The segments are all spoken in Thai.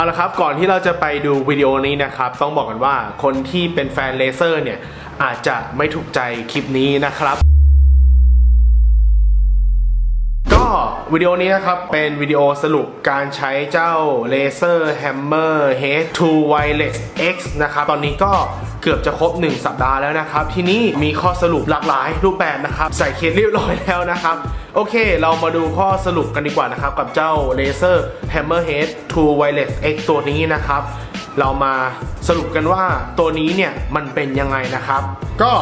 เอาละครับก่อนที่เราจะไปดูวิดีโอนี้นะครับต้องบอกกันว่าคนที่เป็นแฟนเลเซอร์เนี่ยอาจจะไม่ถูกใจคลิปนี้นะครับ ก็วิดีโอนี้นะครับเป็นวิดีโอสรุปการใช้เจ้า Laser Hammer Head 2 Wireless X นะครับตอนนี้ก็เกือบจะครบ 1 สัปดาห์แล้วนะครับ ที่นี้มีข้อสรุปหลากหลายรูปแบบนะครับ ใส่เคสเรียบร้อยแล้วนะครับ โอเค เรามาดูข้อสรุปกันดีกว่านะครับ กับเจ้า Laser Hammer Head 2 Wireless X ตัวนี้นะครับ เรามาสรุปกันว่าตัวนี้เนี่ยมันเป็นยังไงนะครับ ก็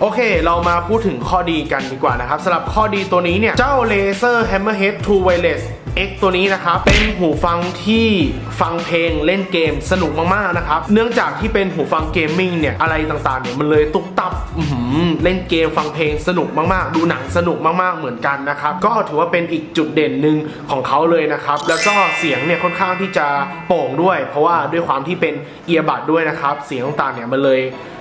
โอเค เรามาพูดถึงข้อดีกันดีกว่านะครับสำหรับข้อดีตัวนี้เนี่ย เจ้า Laser Hammerhead 2 Wireless X ตัวนี้นะครับเป็นหูฟังที่ฟังเพลงเล่นเกมสนุกมากๆนะครับเนื่องจากที่เป็นหูฟังเกมมิ่งเนี่ยอะไรต่างๆเนี่ยมันเลยตุกตับเล่นเกมฟังเพลงสนุกมากๆ ดูหนังสนุกมากๆเหมือนกันนะครับก็ถือว่าเป็นอีกจุดเด่นหนึ่งของเขาเลยนะครับแล้วก็เสียงเนี่ยค่อนข้างที่จะโป่งด้วย เพราะว่าด้วยความที่เป็นเอียบัดด้วยนะครับเสียงต่างๆเนี่ยมันเลย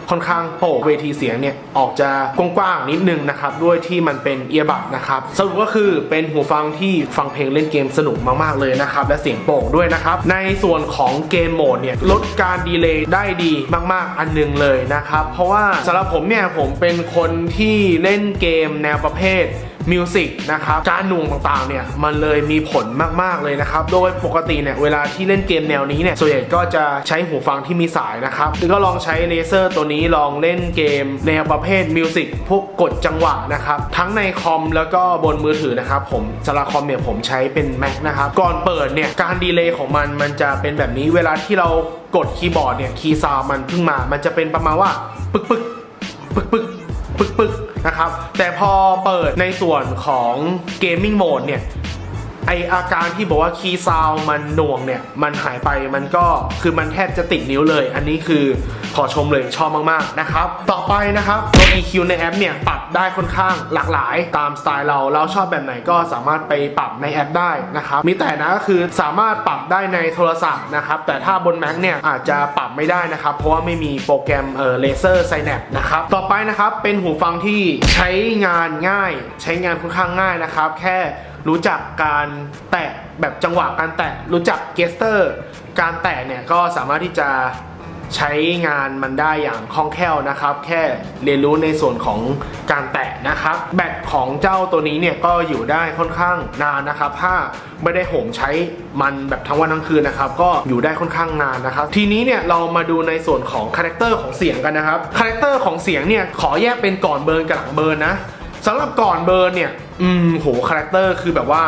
ค่อนข้างโป่เวทีเสียงเนี่ยออกจะกว้างๆนิดนึงนะครับด้วยที่มันเป็นเอียบัดนะครับสรุปก็คือเป็นหูฟังที่ฟังเพลงเล่นเกมสนุกมากๆเลยนะครับและเสียงโป่งด้วยนะครับในส่วนของเกมโหมดเนี่ยลดการดีเลย์ได้ดีมากๆอันหนึงเลยนะครับเพราะว่าสำหรับผมเนี่ยผมเป็นคนที่เล่นเกมแนวประเภท มิวสิกนะครับการหน่วงต่างๆเนี่ยมันเลยมีผลมากๆเลยนะครับ โดยปกติเนี่ยเวลาที่เล่นเกมแนวนี้เนี่ยส่วนใหญ่ก็จะใช้หูฟังที่มีสายนะครับหรือก็ลองใช้เลเซอร์ตัวนี้ลองเล่นเกมแนวประเภทมิวสิกพวกกดจังหวะนะครับทั้งในคอมแล้วก็บนมือถือนะครับผมสำหรับคอมเนี่ยผมใช้เป็น Mac นะครับก่อนเปิดเนี่ยการดีเลย์ของมันมันจะเป็นแบบนี้เวลาที่เรากดคีย์บอร์ดเนี่ยคีย์ซาวมันเพิ่งมา มันจะเป็นประมาณว่า ปึกปึกปึกปึก ปึกๆนะครับ แต่พอเปิดในส่วนของเกมมิ่งโหมดเนี่ย ไออาการที่บอกว่าคีย์ซาวมันหน่วงเนี่ย มันหายไปมันก็คือมันแทบจะติดนิ้วเลย อันนี้คือขอชมเลยชอบมากๆนะครับ ต่อไปนะครับตัว EQ ในแอปเนี่ยปรับได้ค่อนข้างหลากหลายตามสไตล์เราเราชอบแบบไหนก็สามารถไปปรับในแอปได้นะครับมีแต่นะก็คือสามารถปรับได้ในโทรศัพท์นะครับแต่ถ้าบน Mac เนี่ยอาจจะปรับไม่ได้นะครับ เพราะว่าไม่มีโปรแกรมเอ่อเลเซอร์ไซแนปนะครับต่อไปนะครับเป็นหูฟังที่ใช้งานง่าย ใช้งานค่อนข้างง่ายนะครับ แค่ รู้จักการแตะแบบจังหวะการแตะ รู้จักเกสเตอร์ การแตะเนี่ยก็สามารถที่จะใช้งานมันได้อย่างคล่องแคล่วนะครับ แค่เรียนรู้ในส่วนของการแตะนะครับ แบตของเจ้าตัวนี้เนี่ยก็อยู่ได้ค่อนข้างนานนะครับ ถ้าไม่ได้โหมใช้มันแบบทั้งวันทั้งคืนนะครับ ก็อยู่ได้ค่อนข้างนานนะครับ ทีนี้เนี่ยเรามาดูในส่วนของคาแรคเตอร์ของเสียงกันนะครับคาแรคเตอร์ของเสียงเนี่ยขอแยกเป็นก่อนเบิร์นกับหลังเบิร์นนะ สำหรับก่อนเบิร์นเนี่ย อืมโหคาแรคเตอร์คือแบบว่า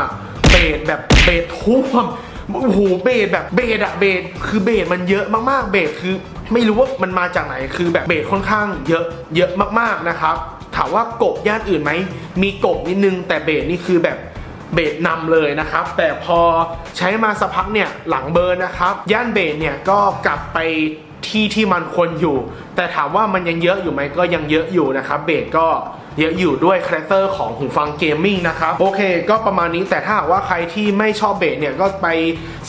เบสแบบเบสท่วมโอ้โหเบสแบบเบสอะเบสคือเบสมันเยอะมากๆเบสคือ ไม่รู้ว่ามันมาจากไหนคือแบบเบสค่อนข้างเยอะเยอะมากๆนะครับ ถามว่ากบย่านอื่นไหมมีกบนิดนึงแต่เบสนี่คือแบบเบสนำเลยนะครับ แต่พอใช้มาสักพักเนี่ยหลังเบิร์นนะครับ ย่านเบสเนี่ยก็กลับไปที่ที่มันควรอยู่ แต่ถามว่ามันยังเยอะอยู่ไหมก็ยังเยอะอยู่นะครับเบสก็เยอะอยู่ด้วยคาแรคเตอร์ของหูฟังเกมมิ่งนะครับโอเค ก็ประมาณนี้แต่ถ้าหากว่าใครที่ไม่ชอบเบสเนี่ยก็ไป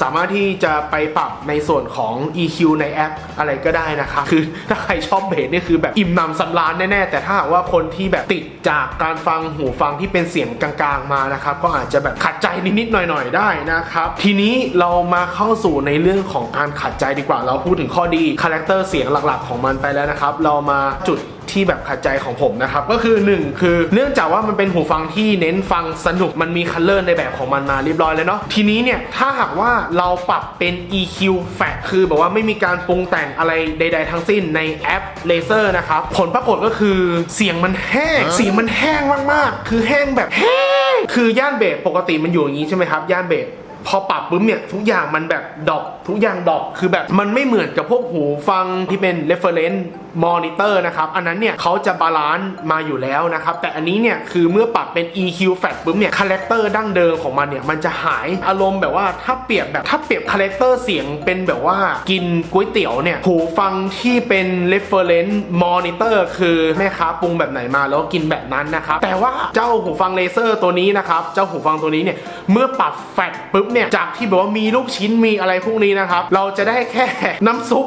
สามารถที่จะไปปรับในส่วนของ EQ ในแอปอะไรก็ได้นะครับคือถ้าใครชอบเบสเนี่ยคือแบบอิ่มหนำสำราญแน่ๆแต่ถ้าหากว่าคนที่แบบติดจากการฟังหูฟังที่เป็นเสียงกลางๆมานะครับก็อาจจะแบบขัดใจนิดๆหน่อยๆได้นะครับทีนี้เรามาเข้าสู่ในเรื่องของการขัดใจดีกว่า เราพูดถึงข้อดีคาแรคเตอร์เสียงหลักๆ ของมันไปแล้วนะครับ เรามาจุดที่แบบขัดใจของผมนะครับ ก็คือ 1 คือเนื่องจากว่ามันเป็นหูฟังที่เน้นฟังสนุกมันมีคัลเลอร์ในแบบของมันมาเรียบร้อยแล้วเนาะทีนี้เนี่ยถ้าหากว่าเราปรับเป็น EQ Fat คือแบบว่าไม่มีการปรุงแต่งอะไรใด ๆ ทั้งสิ้นในแอปเลเซอร์นะครับ ผลปรากฏก็คือเสียงมันแห้งเสียงมันแห้งมากๆ คือแห้งแบบแห้งคือย่านเบสปกติมันอยู่อย่างนี้ใช่ไหมครับย่านเบสพอปรับปุ๊บเนี่ยทุกอย่างมันแบบดรอป ทุกอย่างดอปคือแบบมันไม่เหมือนกับพวกหูฟังที่เป็น reference monitor นะครับ อันนั้นเนี่ยเขาจะบาลานซ์มาอยู่แล้วนะครับ แต่อันนี้เนี่ยคือเมื่อปรับเป็น EQ fat ปุ๊บเนี่ยคาแรคเตอร์ดั้งเดิมของมันเนี่ยมันจะหายอารมณ์แบบว่าถ้าเปรียบแบบถ้าเปรียบคาแรคเตอร์เสียงเป็นแบบว่ากินก๋วยเตี๋ยวเนี่ยหูฟังที่เป็น reference monitor คือแม่ค้าปรุงแบบไหนมาแล้วกินแบบนั้นนะครับแต่ว่าเจ้าหูฟังเลเซอร์ตัวนี้นะครับเจ้าหูฟังตัวนี้เนี่ยเมื่อปรับแฟตปุ๊บเนี่ยจากที่แบบว่ามีลูกชิ้นมีอะไรพวกนี้นะครับ เราจะได้แค่น้ำซุป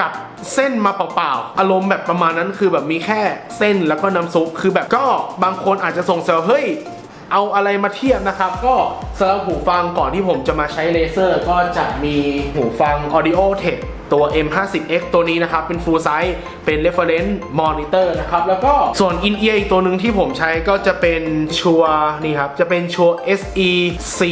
กับเส้นมาเปล่าๆ อารมณ์แบบประมาณนั้นคือแบบมีแค่เส้นแล้วก็น้ำซุป คือแบบก็บางคนอาจจะสงสัยเฮ้ยเอาอะไรมาเทียบนะครับ ก็สำหรับหูฟังก่อนที่ผมจะมาใช้เลเซอร์ ก็จะมีหูฟัง Audio Tech ตัว M50X ตัวนี้นะครับ เป็น full size เป็น reference monitor นะครับ แล้วก็ส่วน in ear อีกตัวหนึ่งที่ผมใช้ก็จะเป็นชัวนี่ครับ จะเป็นชัว SE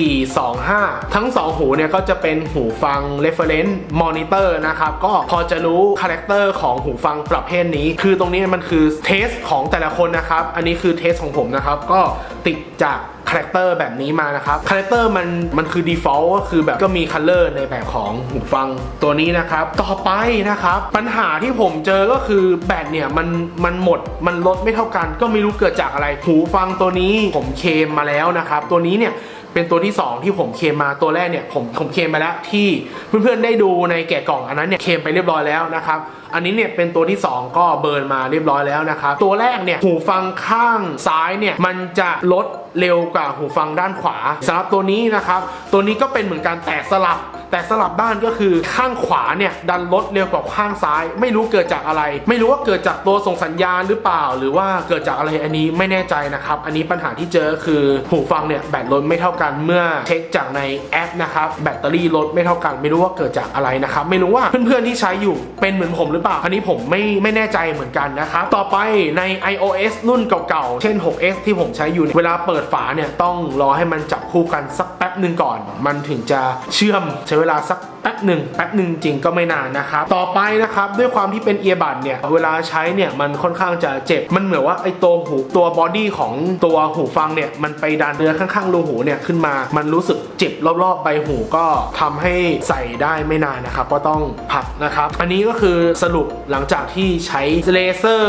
425 ทั้ง 2 หูเนี่ย ก็จะเป็นหูฟัง reference monitor นะครับ ก็พอจะรู้คาแรคเตอร์ของหูฟังประเภทนี้ คือตรงนี้มันคือเทสของแต่ละคนนะครับ อันนี้คือเทสของผมนะครับ ก็ติดจาก คาแรคเตอร์แบบนี้มานะครับคาแรคเตอร์มันมันคือ default ก็คือแบบก็มีคัลเลอร์ในแบบของหูฟังตัวนี้นะครับ ต่อไปนะครับ ปัญหาที่ผมเจอก็คือแบตเนี่ยมันมันหมดมันลดไม่เท่ากัน ก็ไม่รู้เกิดจากอะไรหูฟังตัวนี้ผมเคมมาแล้วนะครับ ตัวนี้เนี่ย เป็นตัวที่ 2 ที่ผมเคมมาตัวแรกเนี่ยผมผมเคมไปแล้วที่เพื่อนๆได้ดูในแกะกล่องอันนั้นเนี่ยเคมไปเรียบร้อยแล้วนะครับอันนี้เนี่ยเป็นตัวที่ 2 ก็เบิร์นมาเรียบร้อยแล้วนะครับตัวแรกเนี่ยหูฟังข้างซ้ายเนี่ยมันจะลดเร็วกว่าหูฟังด้านขวาสำหรับตัวนี้นะครับตัวนี้ก็เป็นเหมือนการแตกสลับ แต่สลับด้านก็คือข้างขวาเนี่ยดันลดเร็วกว่าข้างซ้าย ไม่รู้เกิดจากอะไร ไม่รู้ว่าเกิดจากตัวส่งสัญญาณหรือเปล่า หรือว่าเกิดจากอะไรอันนี้ไม่แน่ใจนะครับ อันนี้ปัญหาที่เจอคือหูฟังเนี่ยแบตลดไม่เท่ากันเมื่อเช็คจากในแอปนะครับแบตเตอรี่ลดไม่เท่ากัน ไม่รู้ว่าเกิดจากอะไรนะครับไม่รู้ว่าเพื่อนๆที่ใช้อยู่เป็นเหมือนผมหรือเปล่าอันนี้ผมไม่ไม่แน่ใจเหมือนกันนะครับต่อไปใน iOS รุ่นเก่าๆเช่น 6s ที่ผมใช้อยู่เวลาเปิดฝาเนี่ยต้องรอให้มันจับ คู่กันสักแป๊บหนึ่งก่อน มันถึงจะเชื่อมใช้เวลาสัก แป๊บหนึ่งแป๊บหนึ่งจริงก็ไม่นานนะครับ ต่อไปนะครับด้วยความที่เป็นเอียบัดเนี่ยเวลาใช้เนี่ยมันค่อนข้างจะเจ็บ มันเหมือนว่าไอตัวหูตัวบอดี้ของตัวหูฟังเนี่ยมันไปดันเนื้อข้างๆรูหูเนี่ยขึ้นมา มันรู้สึกเจ็บรอบๆใบหูก็ทำให้ใส่ได้ไม่นานนะครับก็ต้องพักนะครับ อันนี้ก็คือสรุปหลังจากที่ใช้ Laser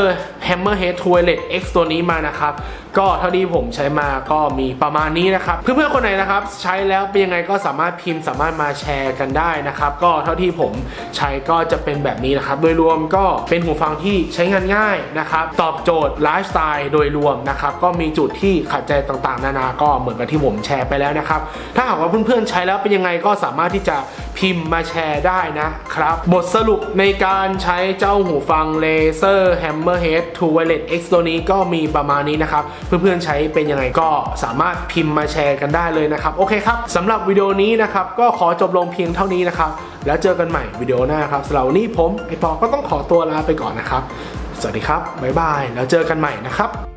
Hammerhead Toilet X ตัวนี้มานะครับก็เท่าที่ผมใช้มาก็มีประมาณนี้นะครับเพื่อนๆคนไหนนะครับใช้แล้วเป็นยังไงก็สามารถพิมพ์สามารถมาแชร์กันได้นะครับ ก็เท่าที่ผมใช้ก็จะเป็นแบบนี้นะครับ โดยรวมก็เป็นหูฟังที่ใช้งานง่ายนะครับ ตอบโจทย์ไลฟ์สไตล์โดยรวมนะครับ ก็มีจุดที่ขัดใจต่างๆ นานาก็เหมือนกับที่ผมแชร์ไปแล้วนะครับ ถ้าหากว่าเพื่อนๆใช้แล้วเป็นยังไงก็สามารถที่จะ พิมพ์มาแชร์ได้นะครับ บทสรุปในการใช้เจ้าหูฟัง Laser Hammerhead t o Wireless X ตัวนี้ก็มีประมาณนี้นะครับ เพื่อนๆใช้เป็นยังไงก็สามารถพิมพ์มาแชร์กันได้เลยนะครับ โอเคครับสำหรับวิดีโอนี้นะครับ ก็ขอจบลงเพียงเท่านี้นะครับ แล้วเจอกันใหม่วิดีโอหน้าครับสำหรับนนี้ผมไอปอก็ต้องขอตัวลาไปก่อนนะครับ สวัสดีครับบ๊ายบายแล้วเจอกันใหม่นะครับ